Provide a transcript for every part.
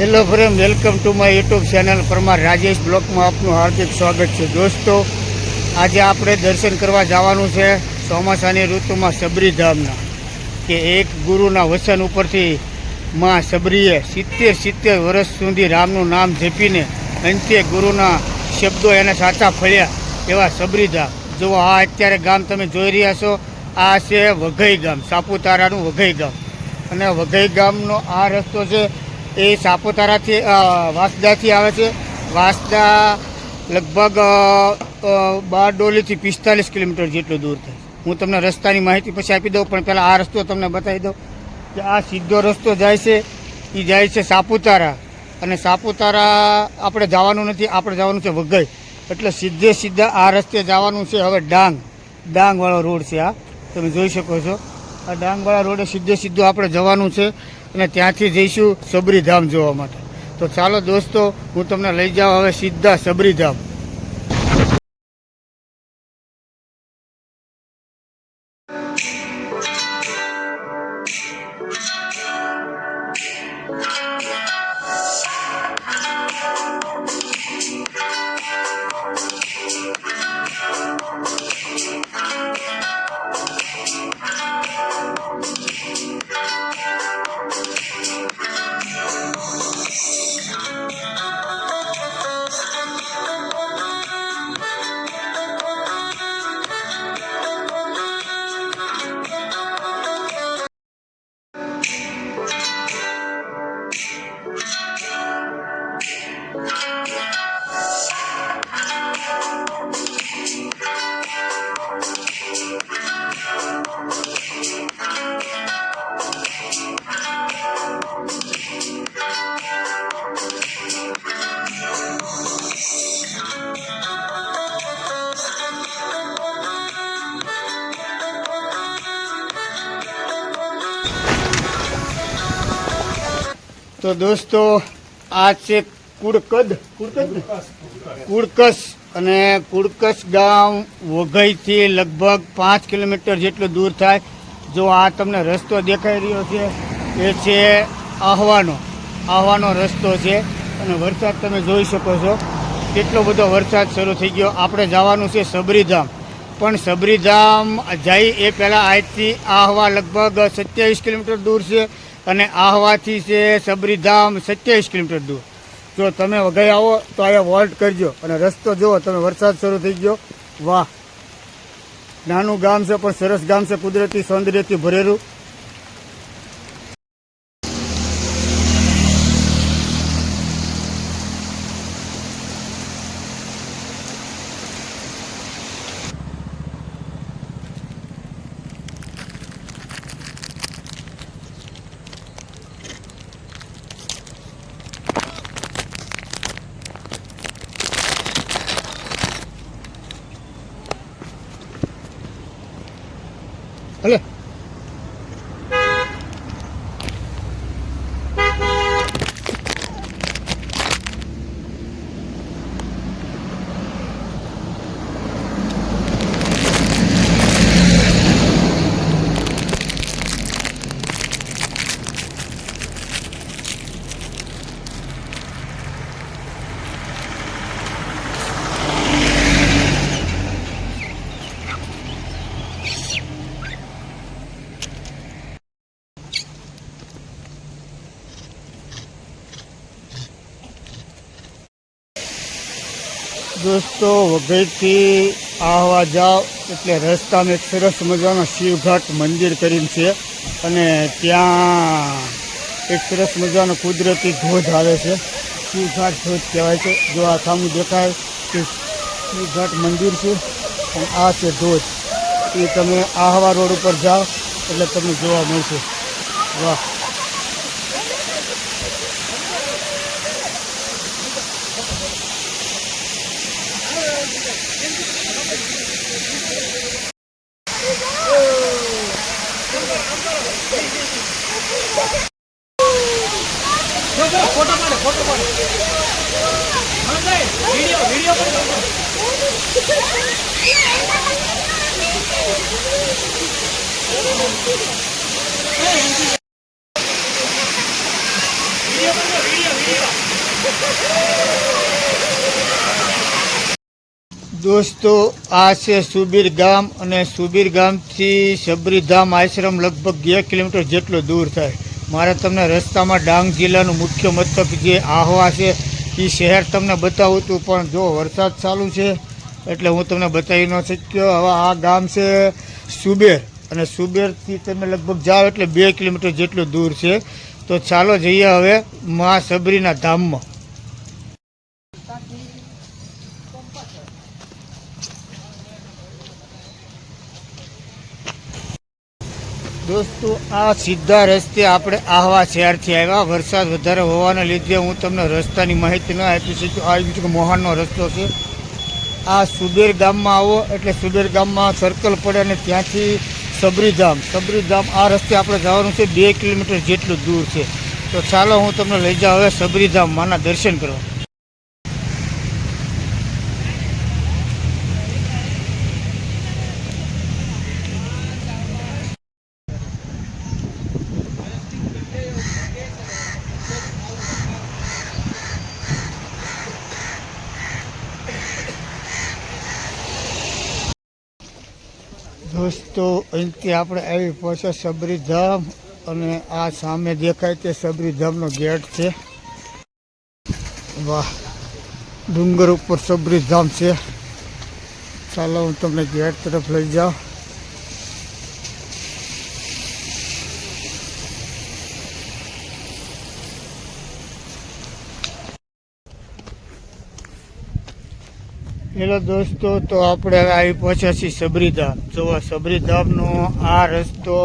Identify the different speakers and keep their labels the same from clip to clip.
Speaker 1: Hello friend, welcome to my YouTube channel. Parmar Rajesh બ્લોકમાં આપનું હાર્દિક સ્વાગત છે. દોસ્તો, આજે આપણે દર્શન કરવા જવાનું છે ચોમાસાની ઋતુમાં સબરીધામના કે એક ગુરુના વચન ઉપરથી માં સબરીએ સિત્તેર સિત્તેર વર્ષ સુધી રામનું નામ જપીને અંતે ગુરુના શબ્દો એને સાચા ફળ્યા એવા સબરીધામ જુઓ, આ અત્યારે ગામ તમે જોઈ રહ્યા છો. આ છે વઘઈ ગામ, સાપુતારાનું વઘઈ ગામ. અને વઘઈ ગામનો આ રસ્તો છે એ સાપુતારાથી વાંસદાથી આવે છે. વાંસદા લગભગ બારડોલીથી પિસ્તાલીસ કિલોમીટર જેટલું દૂર થાય હું તમને રસ્તાની માહિતી પછી આપી દઉં, પણ પહેલાં આ રસ્તો તમને બતાવી દઉં કે આ સીધો રસ્તો જાય છે. એ જાય છે સાપુતારા. અને સાપુતારા આપણે જવાનું નથી, આપણે જવાનું છે વઘઈ. એટલે સીધે સીધા આ રસ્તે જવાનું છે હવે ડાંગ. ડાંગવાળો રોડ છે આ. તમે જોઈ શકો છો. આ ડાંગવાળા રોડે સીધે સીધું આપણે જવાનું છે. અને ત્યાંથી જઈશું સબરીધામ જોવા માટે. તો ચાલો દોસ્તો, હું તમને લઈ જાઉં હવે સીધા સબરીધામ. તો દોસ્તો, આ છે કુડકદ. કુડકદ? કુડકસ અને કુડકસ ગામ વઘઈથી લગભગ પાંચ કિલોમીટર જેટલું દૂર થાય. જો આ તમને રસ્તો દેખાઈ રહ્યો છે, એ છે આહવાનો. આહવાનો રસ્તો છે. અને વરસાદ તમે જોઈ શકો છો. કેટલો બધો વરસાદ શરૂ થઈ ગયો. આપણે જવાનું છે સબરીધામ. પણ સબરીધામ જઈ એ પહેલાં આજથી આહવા લગભગ સત્યાવીસ કિલોમીટર દૂર છે. અને આહવાથી છે સબરીધામ સત્યાવીસ કિલોમીટર દૂર. જો તમે વઘઈ આવો તો અહીંયા વોલ્ટ કરજો અને રસ્તો જુઓ, તમે વરસાદ શરૂ થઈ ગયો. વાહ. નાનું ગામ છે પણ સરસ ગામ છે, કુદરતી સૌંદર્યથી ભરેલું. દોસ્તો, વઘઈથી આહવા જાઓ. એટલે રસ્તામાં એક સરસ મજાનો શિવઘાટ મંદિર કરીને છે. અને ત્યાં એક સરસ મજાનો કુદરતી ધોધ આવે છે. શિવઘાટ ધોધ કહેવાય છે. જો આ સામું દેખાય કે શિવઘાટ મંદિર છે અને આ છે ધોધ. એ તમે આહવા રોડ ઉપર જાઓ, એટલે તમને જોવા મળશે. વાહ. દોસ્તો, આ છે સુબીર ગામ અને સુબીર ગામથી સબરીધામ આશ્રમ લગભગ બે કિલોમીટર જેટલો દૂર થાય. મારે તમને રસ્તામાં ડાંગ જિલ્લાનું મુખ્ય મથક જે આહવા છે એ શહેર તમને બતાવું હતું પણ જો વરસાદ ચાલુ છે, એટલે હું તમને બતાવી ન શક્યો. હવે આ ગામ છે સુબેર અને સુબેરથી તમે લગભગ જાઓ એટલે બે કિલોમીટર જેટલું દૂર છે. તો ચાલો જઈએ હવે મા સબરીના ધામમાં. દોસ્તો, આ સીધા રસ્તે આપણે આહવા શહેરથી આવ્યા. વરસાદ વધારે હોવાના લીધે હું તમને રસ્તાની માહિતી ન આપી શકું. આ બીજું કે મોહનનો રસ્તો છે. આ સુબેર ગામમાં આવો, એટલે સુબેર ગામમાં સર્કલ પડે અને ત્યાંથી સબરીધામ સબરીધામ આ રસ્તે આપણે જવાનું છે બે કિલોમીટર જેટલું દૂર છે. તો ચાલો હું તમને લઈ જાઉં. હવે સબરીધામ માના દર્શન કરવા. દોસ્તો અહીંથી આપણે આવી પહોંચ્યા સબરીધામ અને આ સામે દેખાય તે સબરીધામનો ગેટ છે. વાહ, ડુંગર ઉપર સબરીધામ છે. ચાલો હું તમને ગેટ તરફ લઈ જાઉં. હેલો દોસ્તો, તો આપણે આવી પહોંચ્યા છીએ સબરીધામ. જો સબરીધામનો આ રસ્તો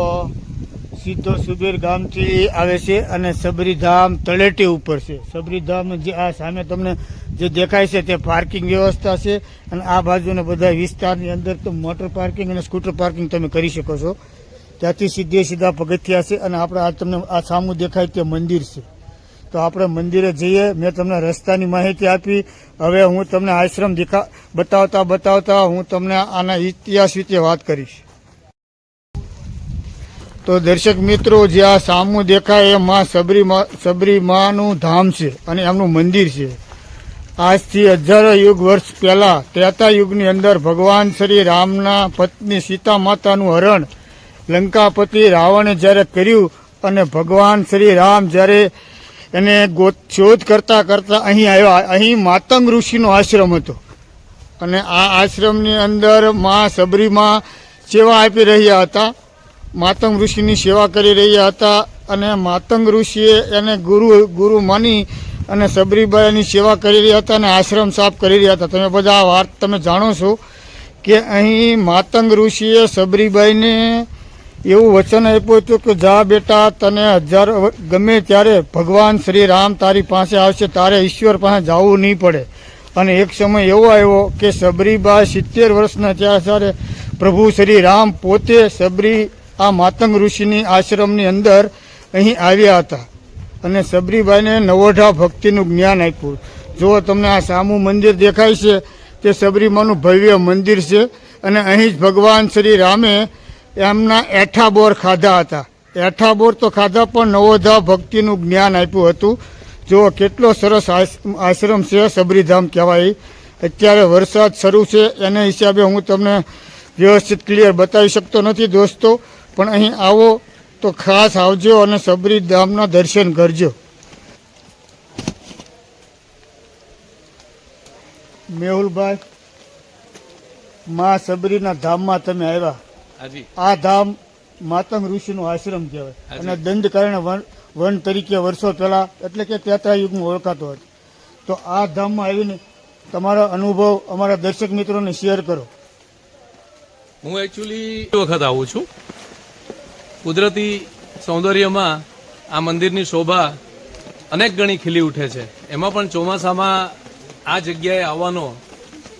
Speaker 1: સીધો સુબીર ગામથી આવે છે અને સબરીધામ તળેટી ઉપર છે. સબરીધામ જે આ સામે તમને જે દેખાય છે તે પાર્કિંગ વ્યવસ્થા છે અને આ બાજુના બધા વિસ્તારની અંદર તો મોટર પાર્કિંગ અને સ્કૂટર પાર્કિંગ તમે કરી શકો છો. ત્યાંથી સીધે સીધા પગથિયા છે અને આપણે આ તમને આ સામું દેખાય તે મંદિર છે. તો આપણે મંદિરે જઈએ. મેં તમને રસ્તાની માહિતી આપી. હવે હું તમને આશ્રમ દેખા બતાવતા બતાવતા હું તમને આના ઇતિહાસ વિશે વાત કરીશ. તો દર્શક મિત્રો, જે આ સામું દેખાય એ માં સબરી સબરી માનું ધામ છે અને એમનું મંદિર છે. આજથી હજારો યુગ વર્ષ પહેલા ત્રેતા યુગની અંદર ભગવાન શ્રી રામના પત્ની સીતા માતાનું હરણ લંકાપતિ રાવણે જ્યારે કર્યું અને ભગવાન શ્રી રામ જ્યારે એને ગોત શોધ કરતાં કરતાં અહીં આવ્યા. અહીં માતંગ ઋષિનો આશ્રમ હતો. અને આ આશ્રમની અંદર મા સબરીમાં સેવા આપી રહ્યા હતા. માતંગ ઋષિની સેવા કરી રહ્યા હતા અને માતંગ ઋષિએ એને ગુરુ ગુરુ માની અને સબરીબાઈની સેવા કરી રહ્યા હતા અને આશ્રમ સાફ કરી રહ્યા હતા. તમે બધા આ વાત તમે જાણો છો કે અહીં માતંગ ઋષિએ સબરીબાઈને એવું વચન આપ્યું હતું કે, જા બેટા, તને હજાર ગમે ત્યારે ભગવાન શ્રી રામ તારી પાસે આવશે, તારે ઈશ્વર પાસે જવું નહીં પડે. અને એક સમય એવો આવ્યો કે, સબરીબાઈ સિત્તેર વર્ષના ત્યાં ત્યારે પ્રભુ શ્રી રામ પોતે સબરી આ માતંગ ઋષિની આશ્રમની અંદર અહીં આવ્યા હતા. અને સબરીબાઈને નવોઢા ભક્તિનું જ્ઞાન આપ્યું. જો તમને આ સામું મંદિર દેખાય છે, તે સબરીમાનું ભવ્ય મંદિર છે અને અહીં જ ભગવાન શ્રી રામે એમના એઠા બોર ખાધા હતા. એઠા બોર તો ખાધા પણ નવોધા ભક્તિનું જ્ઞાન આપ્યું હતું. જો કેટલો સરસ આશ- આશ્રમ છે સબરીધામ કહેવાય. અત્યારે વરસાદ શરૂ છે, એને હિસાબે હું તમને વ્યવસ્થિત ક્લિયર બતાવી શકતો નથી દોસ્તો. પણ અહીં આવો તો ખાસ આવજો અને સબરીધામના દર્શન કરજો. મેહુલભાઈ, મા સબરીના ધામમાં તમે આવ્યા. આ ધામ માતંગ ઋષિનો આશ્રમ કહેવાય. અને દંડકારણ વન વન તરીકે વર્ષો પહેલા એટલે કે ત્રેતા યુગમાં ઓળખાતો હતો. તો આ ધામમાં આવીને તમારો અનુભવ અમારા દર્શક મિત્રોને શેર કરો.
Speaker 2: હું એકચ્યુઅલી વખત આવું છું. કુદરતી સૌંદર્યમાં આ મંદિરની શોભા અનેક ગણી ખીલી ઉઠે છે. એમાં પણ ચોમાસામાં આ જગ્યાએ આવવાનો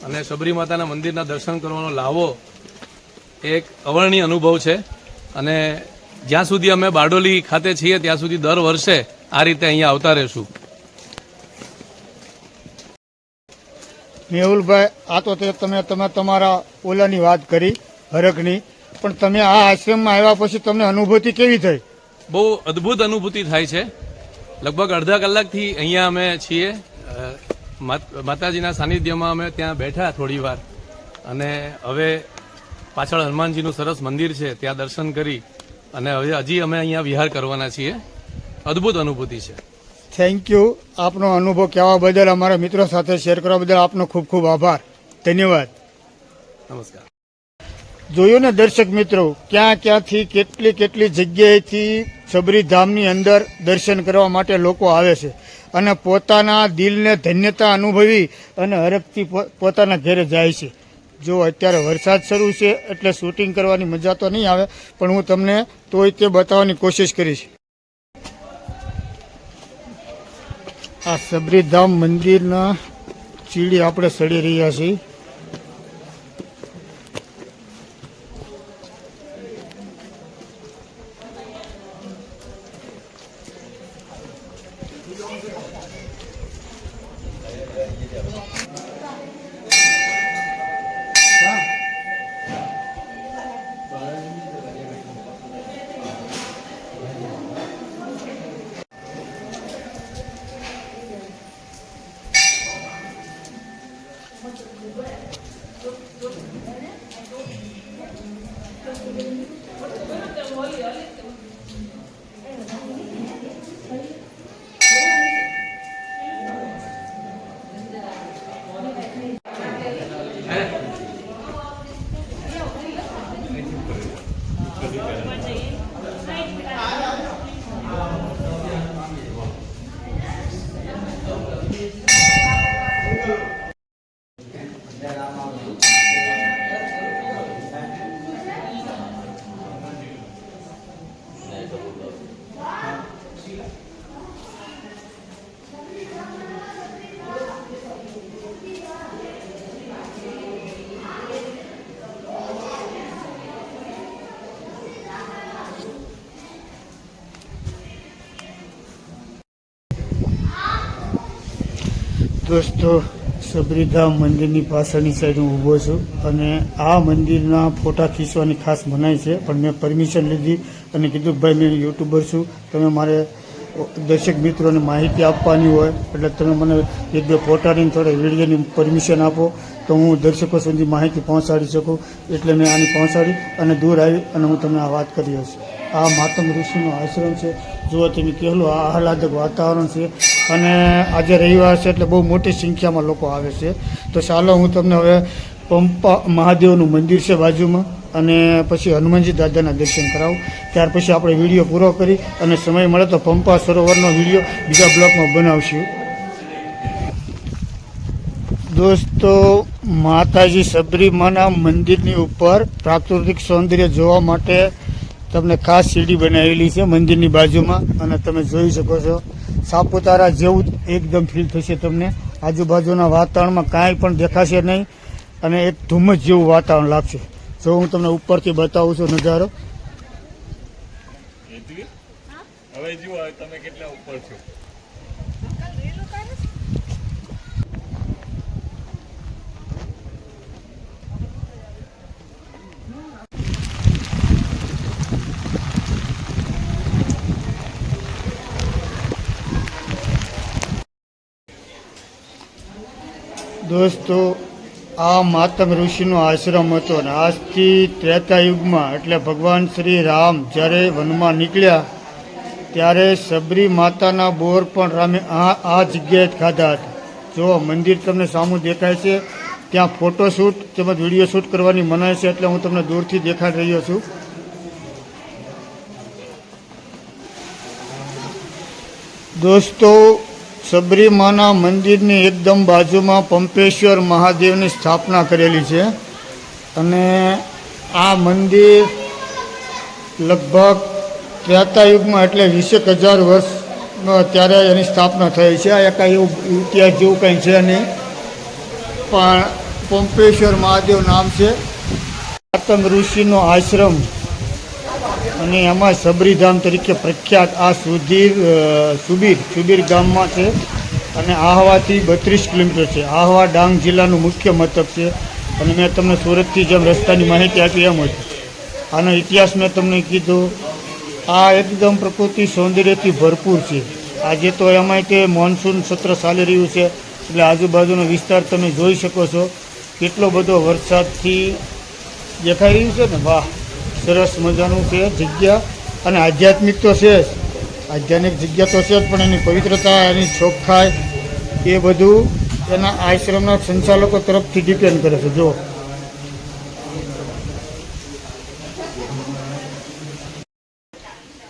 Speaker 2: અને શબરી માતાના મંદિરના દર્શન કરવાનો લાવો એક અવર્ણીય અનુભવ છે. અને જ્યાં સુધી અમે બારડોલી ખાતે છીએ ત્યાં સુધી દર વર્ષે આ રીતે અહીંયા આવતા રહેશું.
Speaker 1: મેહુલભાઈ આ તો તમે તમે તમારા ઓલાની વાત કરી હરકની પણ તમે આ આશ્રમમાં આવ્યા પછી તમને અનુભૂતિ કેવી થઈ?
Speaker 2: બહુ અદ્ભુત અનુભૂતિ થાય છે. લગભગ અડધા કલાકથી અહીંયા અમે છીએ. માતાજીના સાનિધ્યમાં અમે ત્યાં બેઠા થોડી વાર. અને હવે પાછળ હનુમાનજીનું સરસ મંદિર છે ત્યાં દર્શન કરી અને હવે હજી અમે અહીંયા વિહાર કરવાના છીએ. અદ્ભુત અનુભૂતિ છે.
Speaker 1: થેન્ક યુ આપનો અનુભવ કહેવા બદલ અમારા મિત્રો સાથે શેર કરવા બદલ આપનો ખૂબ ખૂબ આભાર. ધન્યવાદ.
Speaker 2: નમસ્કાર.
Speaker 1: જોયું ને દર્શક મિત્રો ક્યાં ક્યાંથી કેટલી કેટલી જગ્યાએથી સબરીધામની અંદર દર્શન કરવા માટે લોકો આવે છે અને પોતાના દિલને ધન્યતા અનુભવી અને હરખથી પોતાના ઘરે જાય છે. જો અત્યારે વરસાદ શરૂ છે, એટલે શૂટિંગ કરવાની મજા તો નહીં આવે, પણ હું તમને તોય તે બતાવવાની કોશિશ કરીશ. આ સબરીધામ મંદિરના ચીડી આપણે સડી રહ્યા છીએ. દોસ્તો સબરીધામ મંદિરની પાછળની સાઈડ હું ઊભો છું અને આ મંદિરના ફોટા ખીચવાની ખાસ મનાઈ છે. પણ મેં પરમિશન લીધી અને કીધું ભાઈ મેં યુટ્યુબર છું. તમે મારે દર્શક મિત્રોને માહિતી આપવાની હોય, એટલે તમે મને એક બે ફોટાની થોડા વિડીયોની પરમિશન આપો, તો હું દર્શકો સુધી માહિતી પહોંચાડી શકું. એટલે મેં આની પહોંચાડી અને દૂર આવી અને હું તમને આ વાત કરી હશે. આ માતમ ઋષિનો આશ્રમ છે. જુઓ તમે કહેલું આહલાદક વાતાવરણ છે. અને આજે રવિવાર છે એટલે બહુ મોટી સંખ્યામાં લોકો આવે છે. તો ચાલો હું તમને હવે પંપા મહાદેવનું મંદિર છે બાજુમાં અને પછી હનુમાનજી દાદાના દર્શન કરાવું. ત્યાર પછી આપણે વીડિયો પૂરો કરી અને સમય મળે તો પંપા સરોવરનો વીડિયો બીજા બ્લોકમાં બનાવશું. દોસ્તો, માતાજી સબરીમાના મંદિરની ઉપર પ્રાકૃતિક સૌંદર્ય જોવા માટે તમને ખાસ સીડી બનાવેલી છે મંદિરની બાજુમાં અને તમે જોઈ શકો છો. સાપુતારા જેવું એકદમ ફીલ થશે તમને. આજુબાજુના વાતાવરણમાં કાંઈ પણ દેખાશે નહીં અને એક ધુમ્મસ જેવું વાતાવરણ લાગશે. જો હું તમને ઉપરથી બતાવું છું નજારો.
Speaker 3: હવે જુઓ તમે કેટલા ઉપર છો?
Speaker 1: દોસ્તો, આ માતમ ઋષિનો આશ્રમ હતો ને આજથી ત્રેતા યુગમાં એટલે ભગવાન શ્રી રામ જ્યારે વનમાં નીકળ્યા, ત્યારે સબરી માતાના બોર પણ રામે આ આ જગ્યાએ ખાધા હતા. જો મંદિર તમને સામું દેખાય છે, ત્યાં ફોટોશૂટ તેમજ વીડિયો શૂટ કરવાની મનાય છે એટલે હું તમને દૂરથી દેખાડી રહ્યો છું. દોસ્તો સબરીમાના મંદિરની એકદમ બાજુમાં પંપેશ્વર મહાદેવની સ્થાપના કરેલી છે. અને આ મંદિર લગભગ ત્રેતા યુગમાં એટલે વીસેક હજાર વર્ષ ત્યારે એની સ્થાપના થઈ છે. આ કાંઈ એવું ઇતિહાસ જેવું કંઈ છે નહીં. પણ પંપેશ્વર મહાદેવ નામ છે. આતમ ઋષિનો આશ્રમ અને એમાં સબરીધામ તરીકે પ્રખ્યાત આ સુધીર સુબીર સુબીર ગામમાં છે અને આહવાથી બત્રીસ કિલોમીટર છે. આહવા ડાંગ જિલ્લાનું મુખ્ય મથક છે અને મેં તમને સુરતથી જેમ રસ્તાની માહિતી આપી એમ જ. આનો ઇતિહાસ મેં તમને કીધું. આ એકદમ પ્રકૃતિ સૌંદર્યથી ભરપૂર છે. આજે તો એમાંય તે મોન્સૂન સત્ર ચાલી રહ્યું છે એટલે આજુબાજુનો વિસ્તાર તમે જોઈ શકો છો. કેટલો બધો વરસાદથી દેખાઈ રહ્યું છે ને? વાહ! સરસ મજાનું છે જગ્યા અને આધ્યાત્મિક તો છે જ. આધ્યાત્મિક જગ્યા તો છે જ, પણ એની પવિત્રતા, એની ચોખ્ખાઈ એ બધું એના આશ્રમના સંચાલકો તરફથી ડિપેન્ડ કરે છે. જો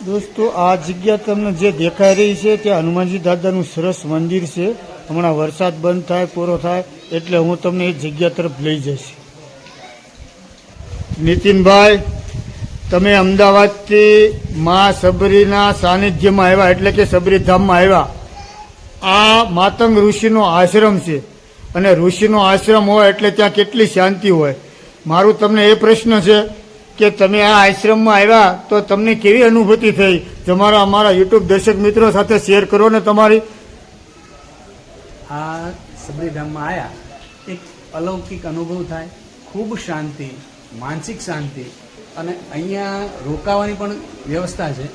Speaker 1: દોસ્તો, આ જગ્યા તમને જે દેખાઈ રહી છે તે હનુમાનજી દાદાનું સરસ મંદિર છે. હમણાં વરસાદ બંધ થાય પૂરો થાય, એટલે હું તમને એ જગ્યા તરફ લઈ જઈશ. નીતિનભાઈ તમે અમદાવાદથી મા સબરીના સાનિધ્યમાં આવ્યા, એટલે કે સબરીધામમાં આવ્યા. આ માતંગ ઋષિનો આશ્રમ છે. અને ઋષિનો આશ્રમ હોય એટલે ત્યાં કેટલી શાંતિ હોય. મારું તમને એ પ્રશ્ન છે કે તમે આ આશ્રમમાં આવ્યા તો તમને કેવી અનુભૂતિ થઈ? તમારા અમારા યુટ્યુબ દર્શક મિત્રો સાથે શેર કરો ને તમારી.
Speaker 4: આ સબરીધામમાં આવ્યા એક અલૌકિક અનુભવ થાય, ખૂબ શાંતિ, માનસિક શાંતિ અને અહીંયા રોકાવાની પણ વ્યવસ્થા છે.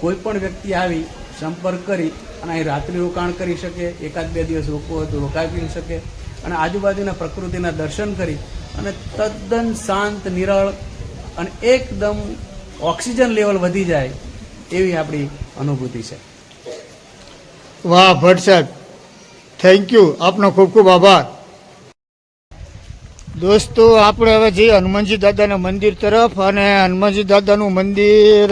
Speaker 4: કોઈ પણ વ્યક્તિ આવી, સંપર્ક કરી અને અહીં રાત્રિ રોકાણ કરી શકે, એકાદ બે દિવસ રોકવો હોય તો રોકાવી શકે અને આજુબાજુના પ્રકૃતિના દર્શન કરી અને તદ્દન શાંત, નિરળ અને એકદમ ઓક્સિજન લેવલ વધી જાય એવી આપણી અનુભૂતિ છે.
Speaker 1: વાહ, ભટ્ટ સાહેબ. થેન્ક યુ આપનો ખૂબ ખૂબ આભાર. દોસ્તો, આપણે હવે જઈએ હનુમાનજી દાદાના મંદિર તરફ અને હનુમાનજી દાદાનું મંદિર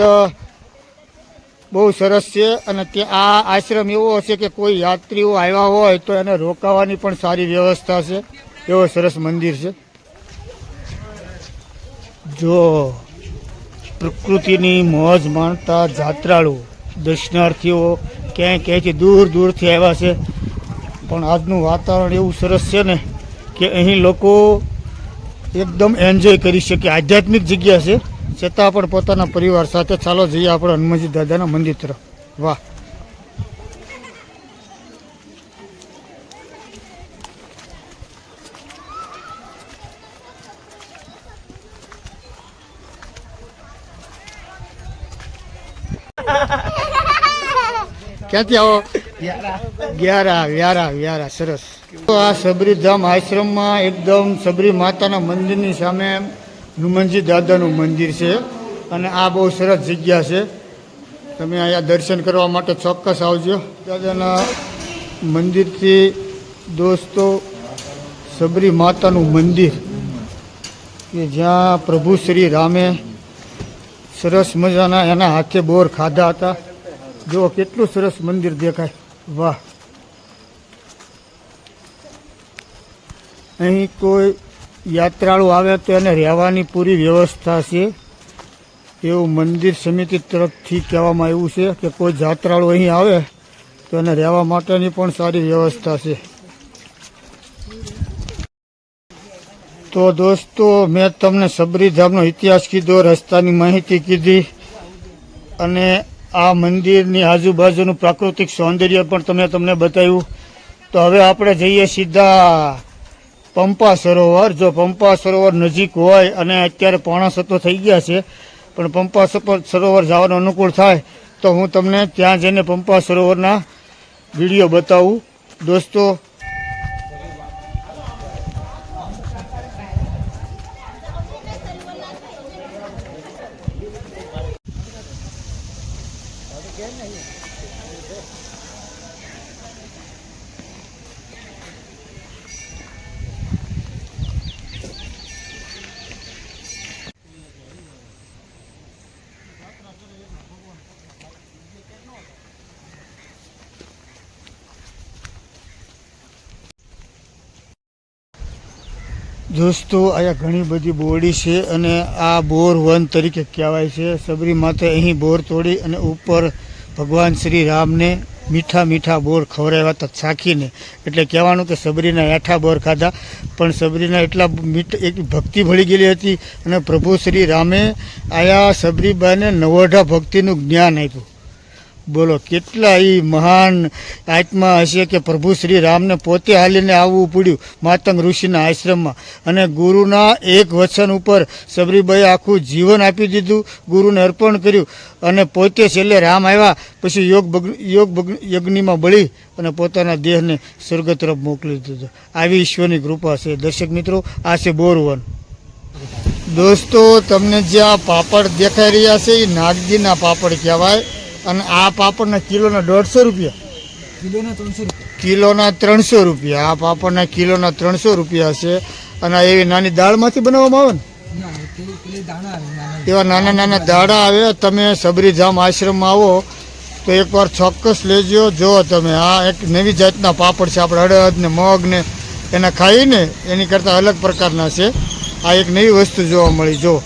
Speaker 1: બહુ સરસ છે અને ત્યાં આ આશ્રમ એવો હશે કે કોઈ યાત્રીઓ આવ્યા હોય તો એને રોકાવાની પણ સારી વ્યવસ્થા છે. એવો સરસ મંદિર છે. જો પ્રકૃતિની મોજ માણતા જાત્રાળુ દર્શનાર્થીઓ ક્યાંય ક્યાંયથી દૂર દૂરથી આવ્યા છે. પણ આજનું વાતાવરણ એવું સરસ છે ને કે અહીં લોકો એકદમ એન્જોય કરી શકીએ આધ્યાત્મિક જગ્યા છે. છતાં પણ પોતાના પરિવાર સાથે ચાલો જઈએ આપણે હનુમાનજી દાદાના મંદિર તરફ. વાહ. ક્યાંથી આવો? વ્યારા વ્યારા વ્યારા સરસ. આ સબરીધામ આશ્રમમાં એકદમ સબરી માતાના મંદિરની સામે હનુમાનજી દાદાનું મંદિર છે અને આ બહુ સરસ જગ્યા છે. તમે અહીંયા દર્શન કરવા માટે ચોક્કસ આવજો. દાદાના મંદિરથી દોસ્તો, સબરી માતાનું મંદિર, કે જ્યાં પ્રભુ શ્રી રામે સરસ મજાના એના હાથે બોર ખાધા હતા. જો કેટલું સરસ મંદિર દેખાય. વાહ. અહીં કોઈ યાત્રાળુ આવે તો એને રહેવાની પૂરી વ્યવસ્થા છે. એવું મંદિર સમિતિ તરફથી કહેવામાં આવ્યું છે કે કોઈ જાત્રાળુ અહીં આવે તો એને રહેવા માટેની પણ સારી વ્યવસ્થા છે. તો દોસ્તો, મેં તમને સબરીધામનો ઇતિહાસ કીધો, રસ્તાની માહિતી કીધી અને આ મંદિરની આજુબાજુનું પ્રાકૃતિક સૌંદર્ય પણ તમે તમને બતાવ્યું. તો હવે આપણે જઈએ સીધા પંપા સરોવર, જો પંપા સરોવર નજીક હોય અને અત્યારે પોણા સત્તો થઈ ગયા છે, પણ પંપા સરોવર જવાનું અનુકૂળ થાય, તો હું તમને ત્યાં જઈને પંપા સરોવરના વીડિયો બતાવું. દોસ્તો દોસ્તો, અહીંયા ઘણી બધી બોરડી છે અને આ બોર વન તરીકે કહેવાય છે. સબરી માતે અહીં બોર તોડી અને ઉપર ભગવાન શ્રી રામને મીઠા મીઠા બોર ખવડાવ્યા હતા ચાખીને એટલે કહેવાનું કે સબરીના એઠા બોર ખાધા, પણ સબરીના એટલા મીઠ, એક ભક્તિ ભળી ગયેલી હતી અને પ્રભુ શ્રી રામે આયા સબરીબાને નવોઢા ભક્તિનું જ્ઞાન આપ્યું. બોલો કેટલા એ મહાન આત્મા હશે કે પ્રભુ શ્રી રામને પોતે હાલીને આવવું પડ્યું માતંગ ઋષિના આશ્રમમાં? અને ગુરુના એક વચન ઉપર સબરીબાઈ આખું જીવન આપી દીધું, ગુરુને અર્પણ કર્યું અને પોતે છેલ્લે રામ આવ્યા, પછી યોગ ભગ યોગ યજ્ઞમાં બળી અને પોતાના દેહને સ્વર્ગ તરફ મોકલી દીધો. આવી ઈશ્વરની કૃપા છે. દર્શક મિત્રો, આ છે બોરવન. દોસ્તો, તમને જ્યાં પાપડ દેખાઈ રહ્યા છે, એ નાગજીના પાપડ કહેવાય. અને આ પાપડના કિલોના દોઢસો રૂપિયા.
Speaker 5: કિલોના ત્રણસો રૂપિયા.
Speaker 1: કિલોના ત્રણસો રૂપિયા. આ પાપડના કિલોના ત્રણસો રૂપિયા છે. અને આ એવી નાની દાળમાંથી બનાવવામાં આવે ને? એવા નાના નાના દાડા આવે. તમે સબરીધામ આશ્રમમાં આવો તો એકવાર ચોક્કસ લેજો. જો તમે આ એક નવી જાતના પાપડ છે. આપણે અડદ ને મગ ને એના ખાઈને એની કરતાં અલગ પ્રકારના છે. આ એક નવી વસ્તુ જોવા મળી. જો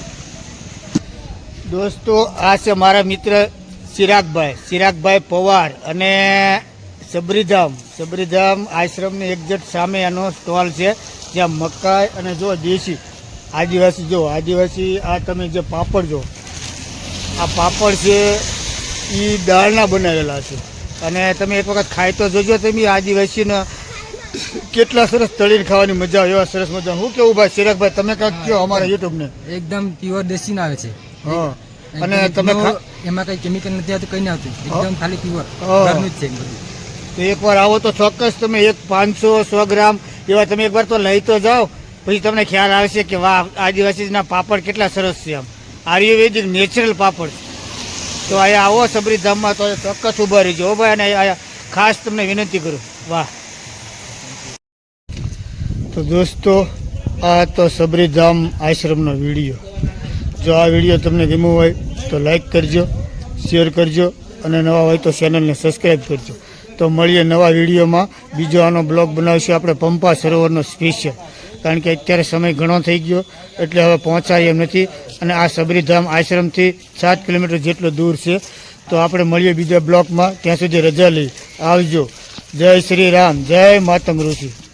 Speaker 1: દોસ્તો આ છે મારા મિત્ર ચિરાગભાઈ ચિરાગભાઈ પવાર અને સબરીધામ સબરીધામ આશ્રમની એક્ઝેક્ટ સામે એનો સ્ટોલ છે જ્યાં મકાઈ અને જો દેશી આદિવાસી જો આદિવાસી આ તમે જે પાપડ જો આ પાપડ છે એ દાળના બનાવેલા છે. અને તમે એક વખત ખાઈ તો જોજો તમે આદિવાસીના કેટલા સરસ તળીને ખાવાની મજા આવે એવા સરસ મજા હું કેવું ભાઈ ચિરાગભાઈ તમે કાંઈક કહો અમારા યુટ્યુબને
Speaker 5: એકદમ પ્યોર દેશીના આવે છે.
Speaker 1: હા. અને તમે
Speaker 5: એમાં કઈ કેમિકલ નથી આવતું કઈ ના આવતું. એકદમ ખાલી પ્યોર. ઘરનું જ છે બધું.
Speaker 1: તો એકવાર આવો તો ચોક્કસ તમે એક પાંચસો સો ગ્રામ એવા તમે એકવાર તો લઈ તો જાઓ. પછી તમને ખ્યાલ આવશે કે વાહ આદિવાસીના પાપડ કેટલા સરસ છે આમ. આયુર્વેદિક નેચરલ પાપડ તો અહીંયા આવો સબરીધામમાં તો ચોક્કસ ઊભા રહીજો. હો ભાઈ અને ખાસ તમને વિનંતી કરું. વાહ. તો દોસ્તો આ તો સબરીધામ આશ્રમનો વીડિયો. જો આ વીડિયો તમને ગમ્યો હોય તો લાઈક કરજો શેર કરજો અને નવા હોય તો ચેનલને સબસ્ક્રાઈબ કરજો. તો મળીએ નવા વિડીયોમાં બીજો આનો બ્લોગ બનાવશું આપણે પંપા સરોવરનો સ્પેશિયલ કારણ કે અત્યારે સમય ઘણો થઈ ગયો, એટલે હવે પહોંચાય એમ નથી. અને આ સબરીધામ આશ્રમથી સાત કિલોમીટર જેટલો દૂર છે. તો આપણે મળીએ બીજા બ્લોકમાં ત્યાં સુધી રજા લઈ. આવજો. જય શ્રી રામ. જય માતમ ઋષિ